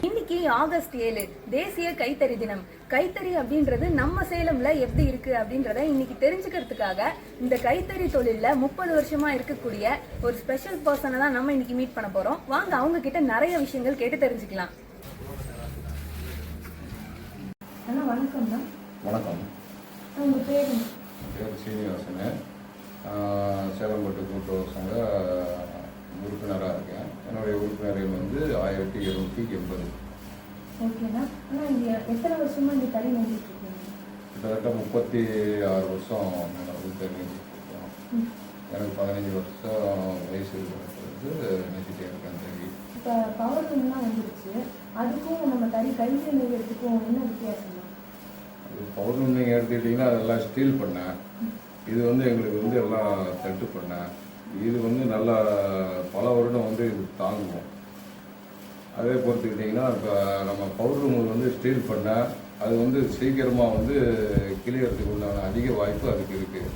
இன்னைக்கு ஆகஸ்ட் ஏழு தேசிய கைத்தறி தினம். கைத்தறி அப்படின்றது நம்ம சேலம்ல எப்படி இருக்கு அப்படின்றத இன்னைக்கு தெரிஞ்சுக்கிறதுக்காக இந்த கைத்தறி தொழில்ல முப்பது வருஷமா இருக்கக்கூடிய ஒரு ஸ்பெஷல் பர்சனை தான் நம்ம இன்னைக்கு மீட் பண்ண போறோம். வாங்க அவங்க கிட்ட நிறைய விஷயங்கள் கேட்டு தெரிஞ்சுக்கலாம் அண்ணா வணக்கம் தான் வணக்கம் உங்க பேரு பேர் சீனிவாசன் ஆஹ் சேலம்பட்டு கூட்டுறவு சங்க உறுப்பினராக இருக்கேன் என்னுடைய உறுப்பினர் எண் வந்து ஆயிரத்தி எழுநூற்றி எண்பது ஓகேண்ணா அண்ணா இங்க எத்தனை வருஷமா இந்த தறி நெஞ்சிட்டு இருக்கீங்க? கிட்டத்தட்ட முப்பத்தி ஆறு வருஷம் நான் தெரிஞ்சுருக்கோம் எனக்கு பதினஞ்சு வருஷம் வயசு இருக்கிறது. நெஞ்சிட்டே இருக்கேன் தெரிவி இப்போ பவர் லூம்லாம் வந்துருச்சு. அதுக்கும் நம்ம தறி கையில் நெய்யறதுக்கும் என்ன வித்தியாசம் அது பௌர்ணமி எடுத்துக்கிட்டிங்கன்னா அதெல்லாம் ஸ்டீல் பண்ணேன் இது வந்து எங்களுக்கு வந்து எல்லாம் தட்டு பண்ணேன் இது வந்து நல்லா பல வருடம் வந்து இது தாங்கும் அதே பொறுத்துக்கிட்டிங்கன்னா இப்போ நம்ம பவுடர் வந்து ஸ்டீல் பண்ணேன் அது வந்து சீக்கிரமாக வந்து கிளியறதுக்கு உண்டான அதிக வாய்ப்பு அதுக்கு இருக்குது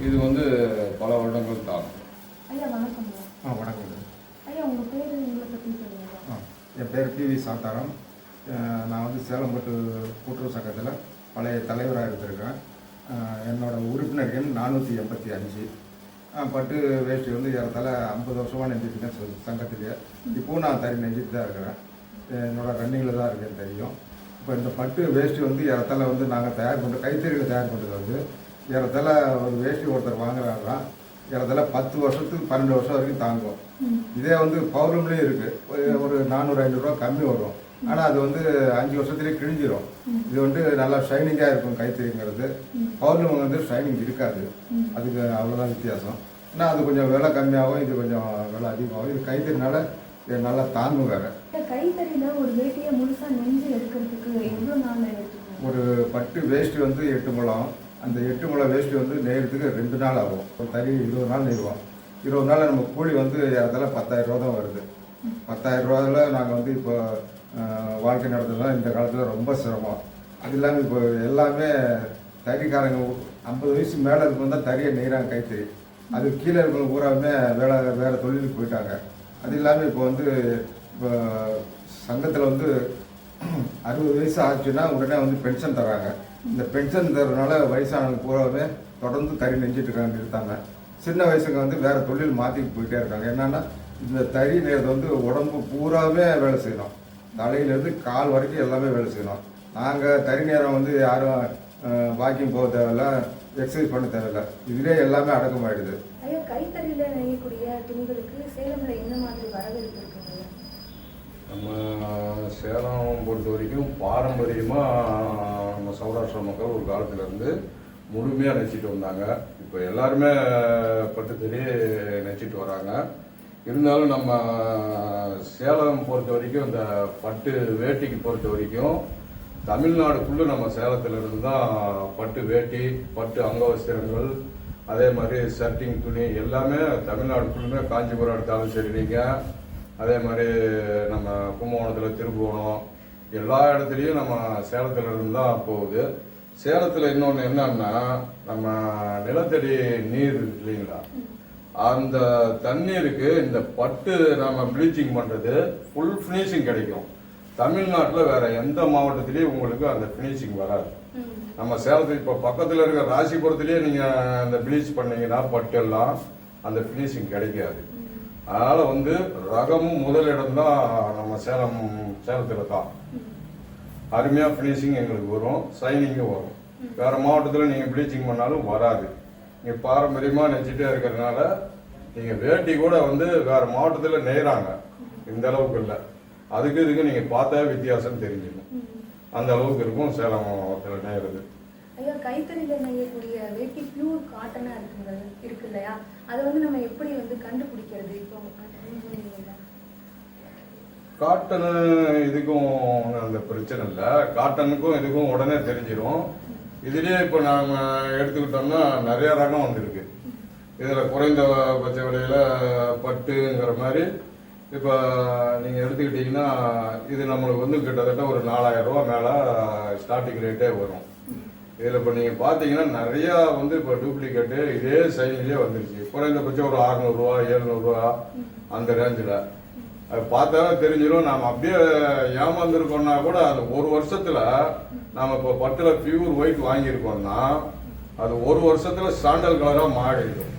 இது வந்து பல வருடங்கள் தாங்கும் ஐயா வணக்கம் ஆ வணக்கம் ஐயா. உங்க பேரு உங்களை பத்தி சொல்லுங்க. ஆ என் பேர் பிவி சாந்தாரம். அஹ் நான் வந்து சேலம்பட்டு கூட்டுறவு சங்கத்தில் பழைய தலைவராக இருந்திருக்கேன். அஹ் என்னோட உறுப்பினர் எண் நானூற்றி எண்பத்தி அஞ்சு. பட்டு வேஷ்டி வந்து ஏறத்தால ஐம்பது வருஷமாக நெஞ்சிருக்கேன் சங்கத்திலேயே. இப்போவும் நான் தறி நெஞ்சிட்டு தான் இருக்கிறேன். என்னோட ரன்னிங்கில் தான் இருக்கேன் தெரியும். இப்போ இந்த பட்டு வேஷ்டி வந்து ஏறத்தால வந்து நாங்கள் தயார் பண்ணுற கைத்தறியில் தயார் பண்ணுறது வந்து ஏறத்தால ஒரு வேஷ்டி ஒருத்தர் வாங்குறாருன்னா ஏறத்தால பத்து வருஷத்துக்கு பன்னெண்டு வருஷம் வரைக்கும் தாங்கும். இதே வந்து பௌர்ணம்லேயும் இருக்குது ஒரு- ஒரு நானூறு ஐநூறுரூவா கம்மி வரும். ஆனால் அது வந்து அஞ்சு வருஷத்துலேயே கிழிஞ்சிரும். இது வந்து நல்லா ஷைனிங்காக இருக்கும் கைத்தறிங்கிறது. பௌர்ணமி வந்து ஷைனிங் இருக்காது. அதுக்கு அவ்வளோதான் வித்தியாசம். ஆனால் அது கொஞ்சம் விலை கம்மியாகும் இது கொஞ்சம் விலை அதிகமாகும் இது கைத்தறினால இது நல்லா தாங்கும் வேறு கைத்தறியில ஒரு வேட்டியை முழுசா நெஞ்சு எடுக்கிறதுக்கு எவ்வளவு நாள் ஒரு பட்டு வேஷ்டி வந்து எட்டு முழம் அந்த எட்டு முழம் வேஷ்டி வந்து நெய்யறதுக்கு ரெண்டு நாள் ஆகும். ஒரு தறி இருபது நாள் நெய்வோம். இருபது நாள் நம்ம கூலி வந்து அதில் பத்தாயிரம் ரூபா தான் வருது. பத்தாயிரம் ரூபாயில் நாங்கள் வந்து இப்போ வாழ்க்கை நடத்துறதுலாம் இந்த காலத்தில் ரொம்ப சிரமம். அது இல்லாமல் இப்போ எல்லாமே தறிக்காரங்க ஐம்பது வயசு மேலே இருக்கவங்க தான் தறியை நெய்கிறாங்க கைத்தறி. அது கீழே இருக்கிற பூராவுமே வேலை வேறு தொழிலுக்கு போயிட்டாங்க. அது இல்லாமல் இப்போ வந்து இப்போ சங்கத்தில் வந்து அறுபது வயசு ஆச்சுன்னா உடனே வந்து பென்ஷன் தராங்க இந்த பென்ஷன் தர்றதுனால வயசானவங்க பூராவே தொடர்ந்து தறி நெஞ்சிட்டு இருக்காங்க இருந்தாங்க சின்ன வயசுக்கு வந்து வேறு தொழில் மாற்றிட்டு போயிட்டே இருக்காங்க. என்னென்னா இந்த தறி நேரத்தை வந்து உடம்பு பூராவே வேலை செய்யணும். தலையிலேருந்து கால் வரைக்கும் எல்லாமே வேலை செய்யணும். நாங்கள் தறி நேரம் வந்து யாரும் வாக்கிங் போக தேவையில்ல. எக்ஸசைஸ் பண்ண தேவையில்ல. இதுலேயே எல்லாமே அடக்கமாயிடுது. ஐயா கைத்தறியில நெய்யக்கூடிய துணிகளுக்கு சேலம்ல என்ன மாதிரி வரவேற்பு இருக்குங்க நம்ம சேலம் பொறுத்த வரைக்கும் பாரம்பரியமாக நம்ம சௌராஷ்டிர மக்கள் ஒரு காலத்துல இருந்து முழுமையாக நெச்சிட்டு வந்தாங்க. இப்போ எல்லாருமே பட்டு தெரிய நெச்சிட்டு வராங்க. இருந்தாலும் நம்ம சேலம் பொறுத்த வரைக்கும் இந்த பட்டு வேட்டிக்கு பொறுத்த வரைக்கும் தமிழ்நாடுக்குள்ளே நம்ம சேலத்திலிருந்து தான் பட்டு வேட்டி பட்டு அங்கவஸ்திரங்கள் அதே மாதிரி ஷர்ட்டிங் துணி எல்லாமே தமிழ்நாடுக்குள்ளுமே காஞ்சிபுரம் எடுத்தாலும் சரி நீங்கள் அதே மாதிரி நம்ம கும்பகோணத்தில் திருப்புவனம் எல்லா இடத்துலையும் நம்ம சேலத்திலிருந்து தான் போகுது. சேலத்தில் இன்னொன்று என்னன்னா நம்ம நிலத்தடி நீர் இருக்கு இல்லைங்களா? அந்த தண்ணீருக்கு இந்த பட்டு நம்ம ப்ளீச்சிங் பண்ணுறது ஃபுல் ஃபினிஷிங் கிடைக்கும். தமிழ்நாட்டில் வேற எந்த மாவட்டத்திலையும் உங்களுக்கு அந்த ஃபினிஷிங் வராது. நம்ம சேலத்தில் இப்போ பக்கத்தில் இருக்க ராசிபுரத்துலேயே நீங்கள் அந்த ப்ளீச் பண்ணீங்கன்னா பட்டெல்லாம் அந்த ஃபினிஷிங் கிடைக்காது. அதனால் வந்து ரகமும் முதலிடம் தான் நம்ம சேலம் சேலத்தில் தான். அருமையாக ஃபினிஷிங் எங்களுக்கு வரும். சைனிங்கும் வரும். வேற மாவட்டத்தில் நீங்கள் ப்ளீச்சிங் பண்ணாலும் வராது. நீங்கள் பாரம்பரியமாக நெச்சிட்டே இருக்கிறதுனால நீங்கள் வேட்டி கூட வந்து வேற மாவட்டத்தில் நெய்கிறாங்க இந்த அளவுக்கு இல்லை. அதுக்கு இதுக்கு நீங்கள் பார்த்தா வித்தியாசம் தெரிஞ்சுக்கும் அந்த அளவுக்கு இருக்கும் சேலம் மாவட்டத்தில் நெய்கிறது ஐயா கைத்தறியில நெய்யக்கூடிய வேட்டி பியூர் காட்டனா இருக்குங்க இருக்கு இல்லையா அதை வந்து நம்ம எப்படி வந்து கண்டுபிடிக்கிறது? இப்போ? காட்டனு இதுக்கும் அந்த பிரச்சனை இல்லை. காட்டனுக்கும் இதுக்கும் உடனே தெரிஞ்சிடும் இதுலயே இப்போ நாம எடுத்துக்கிட்டோம்னா நிறைய ரகம் வந்திருக்கு. இதில் குறைந்த பட்ச விலையில பட்டுங்கிற மாதிரி இப்போ நீங்கள் எடுத்துக்கிட்டிங்கன்னா இது நம்மளுக்கு வந்து கிட்டத்தட்ட ஒரு நாலாயிரம் ரூபா மேலே ஸ்டார்டிங் ரேட்டே வரும். இதில் இப்போ நீங்கள் பார்த்தீங்கன்னா நிறையா வந்து இப்போ டூப்ளிகேட்டு இதே சைனிலே வந்துருச்சு. குறைந்தபட்சம் ஒரு அறநூறுவா எழுநூறுவா அந்த ரேஞ்சில் அது பார்த்தாலே தெரிஞ்சிடும். நாம் அப்படியே ஏமாந்துருக்கோம்னா கூட அது ஒரு வருஷத்தில் நாம் இப்போ பத்தில் பியூர் ஒயிட் வாங்கியிருக்கோம்னா அது ஒரு வருஷத்தில் சாண்டல் கலராக மாறிடும்.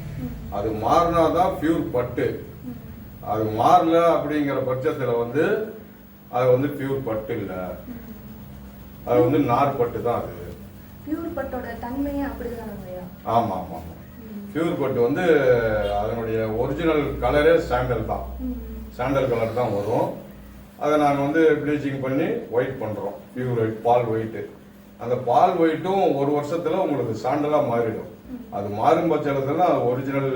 அது மாறினா தான் பியூர் பட்டு. அது மாறல அப்படிங்கிற பட்சத்துல வந்து அது வந்து பியூர் பட்டு இல்லை. அது வந்து நார் பட்டு தான் அது. பியூர் பட்டோட தன்மையே அப்படிதானங்கய்யா ஆமா ஆமா ஆமா. பியூர் பட்டு வந்து அதனுடைய ஒரிஜினல் கலரே சாண்டல் தான். சாண்டல் கலர் தான் வரும். அதை நாங்கள் வந்து ப்ளீச்சிங் பண்ணி ஒயிட் பண்ணுறோம் பியூர் ஒயிட் பால் ஒயிட்டு அந்த பால் ஒயிட்டும் ஒரு வருஷத்துல உங்களுக்கு சாண்டலாக மாறிடும். அது மாறும் பட்சத்தில் அது ஒரிஜினல்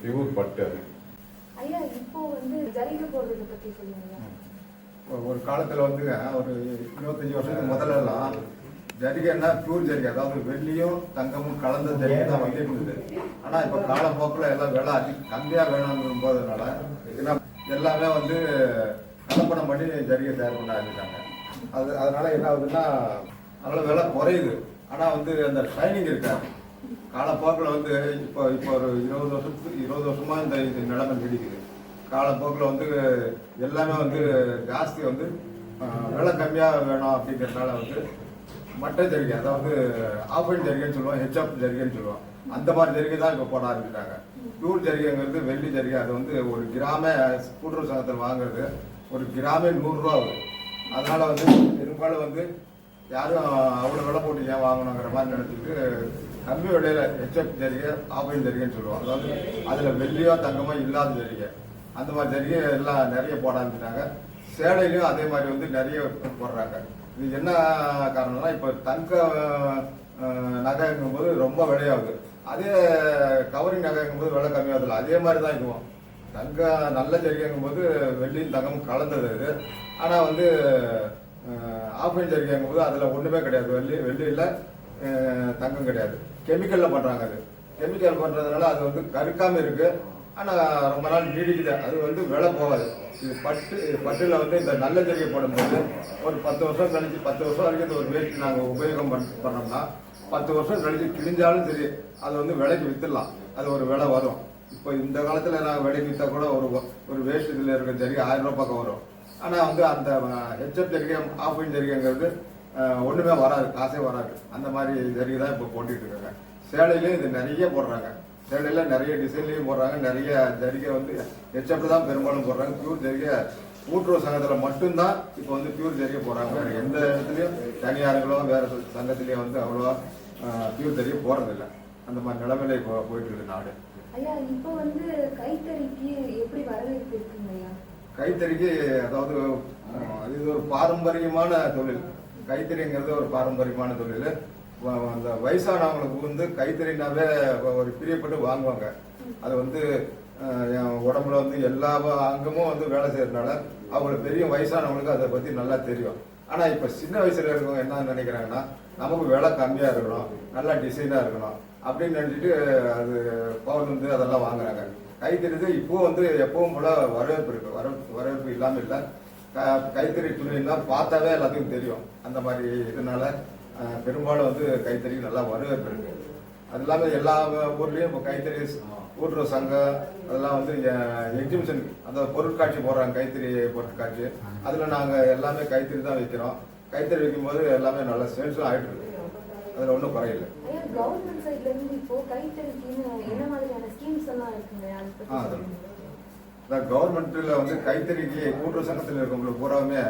பியூர் பட்டு அது. ஐயா இப்போ வந்து ஜரிகை போடுறத பத்தி சொல்லுங்க. ஒரு- காலத்தில் வந்துங்க ஒரு இருபத்தஞ்சி வருஷத்துக்கு முதல்ல எல்லாம் ஜரிகைன்னா பியூர் ஜரிகை. அதாவது வெள்ளியும் தங்கமும் கலந்த ஜரிகை தான் வந்துட்டு இருந்தது ஆனால் இப்போ காலப்போக்கில் எல்லாம் விலை அதிக கம்மியாக வேணும்னு போதனால ஏன்னா எல்லாமே வந்து கலப்படம் பண்ணி ஜரிகை தயார் பண்ண ஆரம்பிட்டாங்க அது அதனால என்ன ஆகுதுன்னா அதனால விலை குறையுது. ஆனால் வந்து அந்த ஷைனிங் இருக்காது. காலப்போக்கில் வந்து இப்போ இப்போ ஒரு இருபது வருஷத்துக்கு இருபது வருஷமா இந்த இந்த நிலைமை நீடிக்குது. காலப்போக்கில் வந்து எல்லாமே வந்து ஜாஸ்தி வந்து விலை கம்மியாக வேணும் அப்படிங்கிறதுனால வந்து மட்டை ஜரிகை அதாவது ஆஃபன் ஜரிகைன்னு சொல்லுவோம் ஹெச்அப் ஜரிகைன்னு சொல்லுவோம் அந்த மாதிரி ஜரிகை தான் இப்போ போட ஆரம்பிச்சிட்டாங்க பியூர் ஜரிகைங்கிறது வெள்ளி ஜரிகை அது வந்து ஒரு கிராம கூட்டுறவு சங்கத்தில் வாங்குறது ஒரு கிராமே நூறுரூவா ஆகும் அதனால வந்து பெரும்பாலும் வந்து யாரும் அவ்வளோ விலை போட்டு ஏன் வாங்கணுங்கிற மாதிரி நினைச்சிட்டு கம்மி விலையில ஹெச்எஃப் ஜரிகை ஆஃபைன் ஜரிகைன்னு சொல்லுவோம் அதாவது அதில் வெள்ளியோ தங்கமோ இல்லாத ஜரிகை அந்த மாதிரி ஜரிகை எல்லாம் நிறைய போட ஆரம்பிச்சிட்டாங்க சேலையிலையும் அதே மாதிரி வந்து நிறைய போடுறாங்க. இது என்ன காரணம்னா இப்போ தங்க நகைங்கும் போது ரொம்ப விலையாகுது. அதே கவரிங் நகைங்கும் போது விலை கம்மியாகுதுல அதே மாதிரி தான் இதுவும். தங்க நல்ல ஜரிகைங்கும் போது வெள்ளியும் தங்கமும் கலந்தது இது. ஆனால் வந்து ஆஃபைன் ஜரிகைங்கும் போது அதில் ஒன்றுமே கிடையாது. வெள்ளி வெள்ளியில் தங்கம் கிடையாது. கெமிக்கலில் பண்ணுறாங்க அது. கெமிக்கல் பண்ணுறதுனால அது வந்து கருக்காமல் இருக்குது ஆனால் ரொம்ப நாள் நீடிக்குது. அது வந்து விலை போகாது. இது பட்டு பட்டில் வந்து இந்த நல்ல ஜரிகை போடும்போது ஒரு பத்து வருஷம் கழிச்சு பத்து வருஷம் வரைக்கும் இந்த ஒரு வேஸ்ட் நாங்கள் உபயோகம் பண் பண்ணோம்னா பத்து வருஷம் கழிச்சு கிழிஞ்சாலும் சரி அது வந்து விலைக்கு விற்றுடலாம் அது ஒரு விலை வரும். இப்போ இந்த காலத்தில் நாங்கள் விலைக்கு விற்றா கூட ஒரு ஒரு வேஸ்ட் இதில் இருக்கிற ஜரிகை ஆயிரம் ரூபாய் பக்கம் வரும். ஆனால் வந்து அந்த ஹெச்எப் ஜரிகை ஆஃபின் ஜெரிகைங்கிறது ஒண்ணுமே வராது காசே வராது. அந்த மாதிரி ஜரிகை தான் இப்போ போட்டுட்டு இருக்காங்க. சேலையிலையும் இது நிறைய போடுறாங்க. சேலையில நிறைய டிசைன்லையும் போடுறாங்க. நிறைய ஜரிகை வந்து ஹெச்எப் தான் பெரும்பாலும் போடுறாங்க. பியூர் ஜரிகை கூட்டுறவு சங்கத்தில் மட்டும்தான் இப்போ வந்து பியூர் ஜரிகை போடுறாங்க. வேற எந்த இடத்துலையும் தனியார்களோ வேற சங்கத்திலேயோ வந்து அவ்வளோவா பியூர் ஜரிகை போடுறதில்ல. அந்த மாதிரி நிலைமையில இப்போ போயிட்டு இருக்கு நாடு. ஐயா இப்போ வந்து கைத்தறிக்கு எப்படி வரவேற்பு இருக்குங்க ஐயா? கைத்தறிக்கு அதாவது இது ஒரு பாரம்பரியமான தொழில். கைத்தறிங்கிறது ஒரு பாரம்பரியமான தொழில். அந்த வயசானவங்களுக்கு வந்து கைத்தறினாவே ஒரு பிரியப்பட்டு வாங்குவாங்க. அது வந்து என் உடம்புல வந்து எல்லா அங்கமும் வந்து வேலை செய்யறதுனால அவங்களுக்கு பெரிய வயசானவங்களுக்கு அதை பத்தி நல்லா தெரியும். ஆனா இப்ப சின்ன வயசுல இருக்கவங்க என்ன நினைக்கிறாங்கன்னா நமக்கு விலை கம்மியா இருக்கணும் நல்லா டிசைனா இருக்கணும் அப்படின்னு நினைச்சிட்டு அது பவர் வந்து அதெல்லாம் வாங்குறாங்க. கைத்தறிது இப்போ வந்து எப்பவும் போல வரவேற்பு இருக்கு. வரவேற்பு வரவேற்பு இல்லாம இல்லை. கைத்தறி துணின்னா பார்த்தாவே எல்லாத்துக்கும் தெரியும். அந்த மாதிரி இதனால பெரும்பாலும் வந்து கைத்தறி நல்லா வரவேற்பு இருக்கு அது இல்லாமல் எல்லா ஊர்லேயும் இப்போ கைத்தறி கூட்டுறவு சங்கம் அதெல்லாம் வந்து எக்ஸிபிஷன் அந்த பொருட்காட்சி போடுறாங்க கைத்தறி பொருட்காட்சி. அதில் நாங்கள் எல்லாமே கைத்தறி தான் வைக்கிறோம். கைத்தறி வைக்கும்போது எல்லாமே நல்லா சேல்ஸும் ஆகிட்டு இருக்கு. அதில் ஒன்றும் குறையில்லை ஐயா கவர்மெண்ட் சைட்ல இருந்து இப்போ கைத்தறிக்குன்னு என்ன மாதிரியான ஸ்கீம்ஸ் எல்லாம் இருக்குங்க அதை பத்தி ஆ, அது. சொல்லுங்க. இந்த கவர்மெண்ட்ல வந்து கைத்தறிக்கு கூட்டுறவு சங்கத்தில் இருக்கவங்களுக்கு பூராவுமே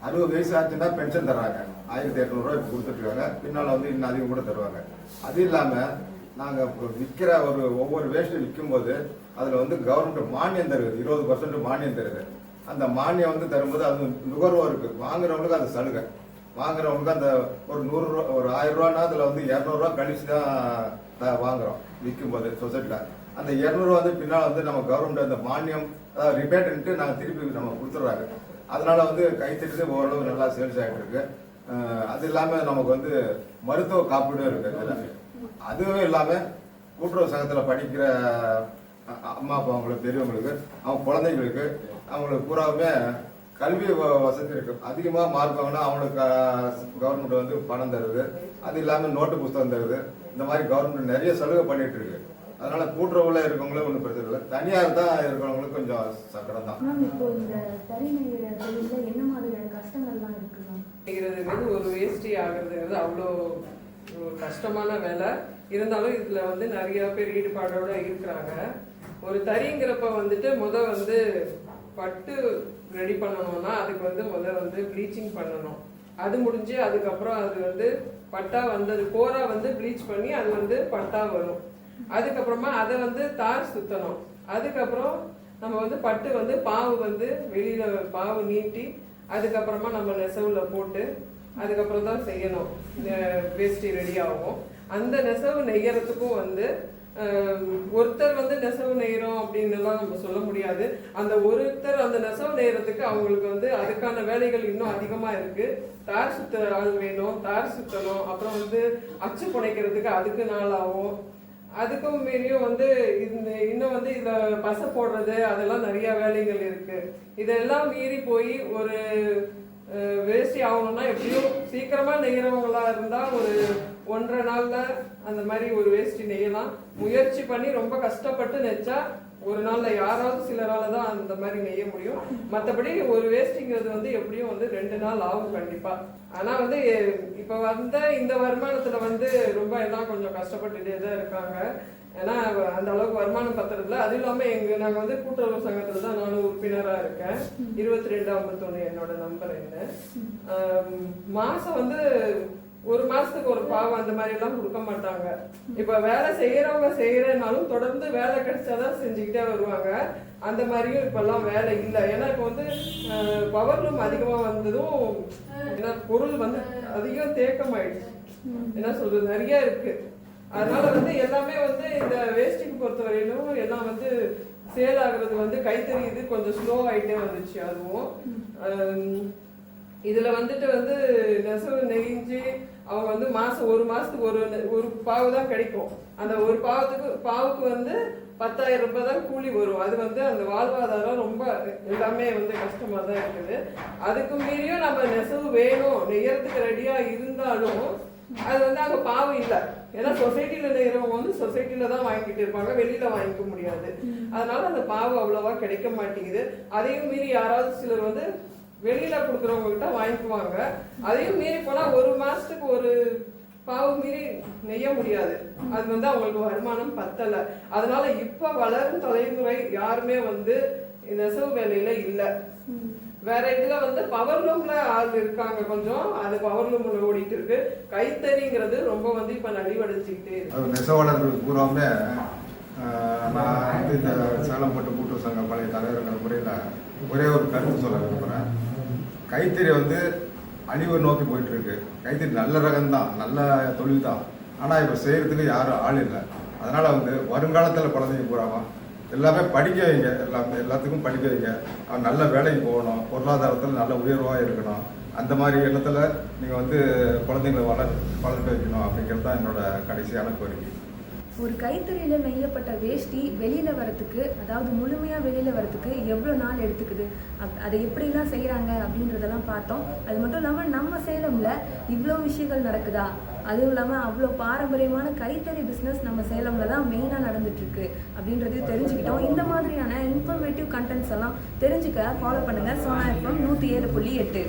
அறுபது வயசு ஆச்சுன்னா பென்ஷன் தர்றாங்க. ஆயிரத்தி எட்நூறுரூவா இப்போ கொடுத்துட்டு இருக்காங்க பின்னால் வந்து இன்னும் அதிகம் கூட தருவாங்க. அது இல்லாமல் நாங்கள் இப்போ விற்கிற ஒரு ஒவ்வொரு வேஸ்ட்டு விற்கும்போது அதில் வந்து கவர்மெண்ட் மானியம் தருது. இருபது பர்சன்ட் மானியம் தருது. அந்த மானியம் வந்து தரும்போது அது நுகர்வோருக்கு வாங்குறவங்களுக்கு அது சலுகை. வாங்குறவங்களுக்கு அந்த ஒரு நூறு ரூபா ஒரு ஆயிரம் ரூபான்னா அதில் வந்து இரநூறுவா கழிச்சு தான் த- வாங்குறோம். விற்கும்போது சொசைட்டியில் அந்த இரநூறுவா வந்து பின்னால் வந்து நம்ம கவர்மெண்ட் அந்த மானியம் அதாவது ரிப்பேர்ட்டு நாங்கள் திருப்பி நம்ம கொடுத்துட்றாங்க. அதனால் வந்து கைத்தறிது ஓரளவு நல்லா சேல்ஸ் ஆகிட்டு இருக்கு அது இல்லாமல் நமக்கு வந்து மருத்துவ காப்பீடும் இருக்குது எல்லாமே அதுவும் இல்லாமல் கூட்டுறவு சங்கத்தில் படிக்கிற அம்மா அப்பா அவங்களுக்கு பெரியவங்களுக்கு அவங்க குழந்தைங்களுக்கு அவங்களுக்கு பூராவுமே கல்வி வ- வசதி இருக்கு. அதிகமாக மார்க் வாங்கினா அவங்களுக்கு கவர்மெண்ட் வந்து பணம் தருது. அது இல்லாமல் நோட்டு புஸ்தகம் தருது. இந்த மாதிரி கவர்மெண்ட் நிறைய சலுகை பண்ணிட்டு இருக்கு அதனால கூட்டுறவுல இருக்கவங்களும் ஒன்றும் பிரச்சனை இல்லை. தனியார் தான் இருக்கிறவங்களுக்கு கொஞ்சம் கிலோ சக்கரை தான். மேம் இப்போ இந்த தறி நெய்கிற தொழில்ல என்ன மாதிரியான கஷ்டங்கள்லாம் இருக்கு மேம்? ஒரு வேஸ்டி ஆகுறதுங்கிறது அவ்வளோ ஒரு கஷ்டமான வேலை. இருந்தாலும் இதில் வந்து நிறைய பேர் ஈடுபாடோட இருக்கிறாங்க. ஒரு தறிங்கிறப்ப வந்துட்டு முத வந்து பட்டு ரெடி பண்ணணும்னா அதுக்கு வந்து முத வந்து ப்ளீச்சிங் பண்ணணும். அது முடிஞ்சு அதுக்கப்புறம் அது வந்து பட்டா வந்தது கோரா வந்து ப்ளீச் பண்ணி அது வந்து பட்டா வரும். அதுக்கப்புறமா அதை வந்து தார் சுத்தணும். அதுக்கப்புறம் நம்ம வந்து பட்டு வந்து பாவு வந்து வெளியில பாவு நீட்டி அதுக்கப்புறமா நம்ம நெசவுல போட்டு அதுக்கப்புறம் தான் செய்யணும். வேஷ்டி ரெடி ஆகும். அந்த நெசவு நெய்யறதுக்கும் வந்து ஒருத்தர் வந்து நெசவு நெய்யறோம் அப்படின்னுலாம் நம்ம சொல்ல முடியாது. அந்த ஒருத்தர் அந்த நெசவு நெய்யறதுக்கு அவங்களுக்கு வந்து அதுக்கான வேலைகள் இன்னும் அதிகமா இருக்கு. தார் சுத்த ஆள் வேணும் தார் சுத்தணும். அப்புறம் வந்து அச்சு புனைக்கிறதுக்கு அதுக்கு நாள் ஆகும் அதுக்கும் மீறியும் வந்து இந்த இன்னும் வந்து இதில் பசை போடுறது அதெல்லாம் நிறைய வேலைகள் இருக்குது இதெல்லாம் மீறி போய் ஒரு அஹ், வேஷ்டி ஆகணும்னா எப்படியும் சீக்கிரமாக நெய்கிறவங்களா இருந்தால் ஒரு ஒன்றரை நாளில் அந்த மாதிரி ஒரு வேஷ்டி நெய்யலாம். முயற்சி பண்ணி ரொம்ப கஷ்டப்பட்டு நெச்சா ஒரு நாளில் யாராவது சிலரால் தான் அந்த மாதிரி நெய்ய முடியும். மற்றபடி ஒரு வேஸ்டிங்கிறது வந்து எப்படியும் வந்து ரெண்டு நாள் ஆகும் கண்டிப்பாக ஆனால் வந்து இப்போ வந்த இந்த வருமானத்தில் வந்து ரொம்ப எல்லாம் கொஞ்சம் கஷ்டப்பட்டுட்டே தான் இருக்காங்க. ஏன்னா அந்த அளவுக்கு வருமானம் பத்துறதுல அது இல்லாம எங்க நாங்க வந்து கூட்டுறவு சங்கத்துல தான் நானும் உறுப்பினரா இருக்கேன். இருபத்தி ரெண்டு ஐம்பத்தொன்று என்னோட நம்பர் என்ன. மாதம் மாசம் வந்து ஒரு மாசத்துக்கு ஒரு பாவம் அந்த மாதிரி எல்லாம் கொடுக்க மாட்டாங்க. இப்ப வேலை செய்யறவங்க செய்யறனாலும் தொடர்ந்து வேலை கிடைச்சாதான் செஞ்சுக்கிட்டே வருவாங்க. அந்த மாதிரியும் இப்பெல்லாம் வேலை இல்லை. ஏன்னா இப்ப வந்து பவர் லூம் அதிகமா வந்ததும் ஏன்னா பொருள் வந்து அதிகம் தேக்கம் ஆயிடுச்சு என்ன சொல்றது? நிறைய இருக்கு. அதனால வந்து எல்லாமே வந்து இந்த வேஸ்டிக்கு பொறுத்த வரையிலும் எல்லாம் வந்து சேல் ஆகுறது வந்து கைத்தறி இது கொஞ்சம் ஸ்லோ ஆயிட்டே வந்துச்சு அதுவும். இதுல வந்துட்டு வந்து நெசவு நெறிஞ்சு அவங்க வந்து மாசம் ஒரு மாசத்துக்கு ஒரு ஒரு பாவு தான் கிடைக்கும். அந்த ஒரு பாவத்துக்கு பாவுக்கு வந்து பத்தாயிரம் ரூபாய் தான் கூலி வரும். அது வந்து அந்த வாழ்வாதாரம் ரொம்ப எல்லாமே வந்து கஷ்டமா தான் இருக்குது. அதுக்கு மீறியும் நம்ம நெசவு வேணும். நெய்யறதுக்கு ரெடியா இருந்தாலும் அது வந்து அங்க பாவம் இல்ல. ஏன்னா சொசைட்டில நெய்யறவங்க வந்து சொசைட்டில தான் வாங்கிட்டு இருப்பாங்க. வெளியில வாங்கிக்க முடியாது. அதனால அந்த பாவு அவ்வளவா கிடைக்க மாட்டேங்குது. அதையும் மீறி யாராவது சிலர் வந்து வெளியில கொடுக்குறவங்க கிட்ட வாங்கிக்குவாங்க. அதையும் மீறி போனா ஒரு மாசத்துக்கு ஒரு பாவு மீறி நெய்ய முடியாது. அது வந்து அவங்களுக்கு வருமானம் பத்தல. அதனால இப்ப வளரும் தலைமுறை யாருமே வந்து நெசவு வேலையில இல்ல. வேற இதுல வந்து பவர் லூம்ல ஆள் இருக்காங்க கொஞ்சம். அது பவர் லூம்ல ஓடிட்டு இருக்கு. கைத்தறிங்கிறது ரொம்ப வந்து இப்ப நலிவடைச்சுக்கிட்டே இருக்கு. நெசவாளர்கள் பூராவுமே ஆஹ், நான் வந்து இந்த சேலம் பட்டு கூட்டுறவு சங்க பழைய தலைவர்கள் முறையில் ஒரே ஒரு கருத்து சொல்ல விரும்புகிறேன் கைத்தறி வந்து அழிவை நோக்கி போயிட்டு இருக்கு கைத்தறி நல்ல ரகம் தான் நல்ல தொழில் தான் ஆனால் இப்போ செய்கிறதுக்கு யாரும் ஆள் இல்லை. அதனால் வந்து வருங்காலத்தில் குழந்தைங்க பூராமா எல்லாமே படிக்க வைங்க. எல்லாமே எல்லாத்துக்கும் படிக்க வைங்க. அவன் நல்ல வேலைக்கு போகணும். பொருளாதாரத்தில் நல்ல உயர்வாக இருக்கணும். அந்த மாதிரி எண்ணத்தில் நீங்கள் வந்து குழந்தைங்களை வளர் வளர்க்க வைக்கணும் அப்படிங்கிறது தான் என்னோட கடைசியான கோரிக்கை. ஒரு கைத்தறியில் நெய்யப்பட்ட வேஷ்டி வெளியில் வரத்துக்கு அதாவது முழுமையாக வெளியில் வரதுக்கு எவ்வளோ நாள் எடுத்துக்குது? அப்- அதை எப்படிலாம் செய்கிறாங்க அப்படின்றதெல்லாம் பார்த்தோம். அது மட்டும் இல்லாமல் நம்ம சேலமில் இவ்வளோ விஷயங்கள் நடக்குதா? அதுவும் இல்லாமல் அவ்வளோ பாரம்பரியமான கைத்தறி பிஸ்னஸ் நம்ம சேலமில் தான் மெயினாக நடந்துட்டுருக்கு அப்படின்றதையும் தெரிஞ்சுக்கிட்டோம். இந்த மாதிரியான இன்ஃபர்மேட்டிவ் கண்டென்ட்ஸ் எல்லாம் தெரிஞ்சுக்க ஃபாலோ பண்ணுங்கள் சோனா எஃப்எம் நூற்றி ஏழு புள்ளி எட்டு.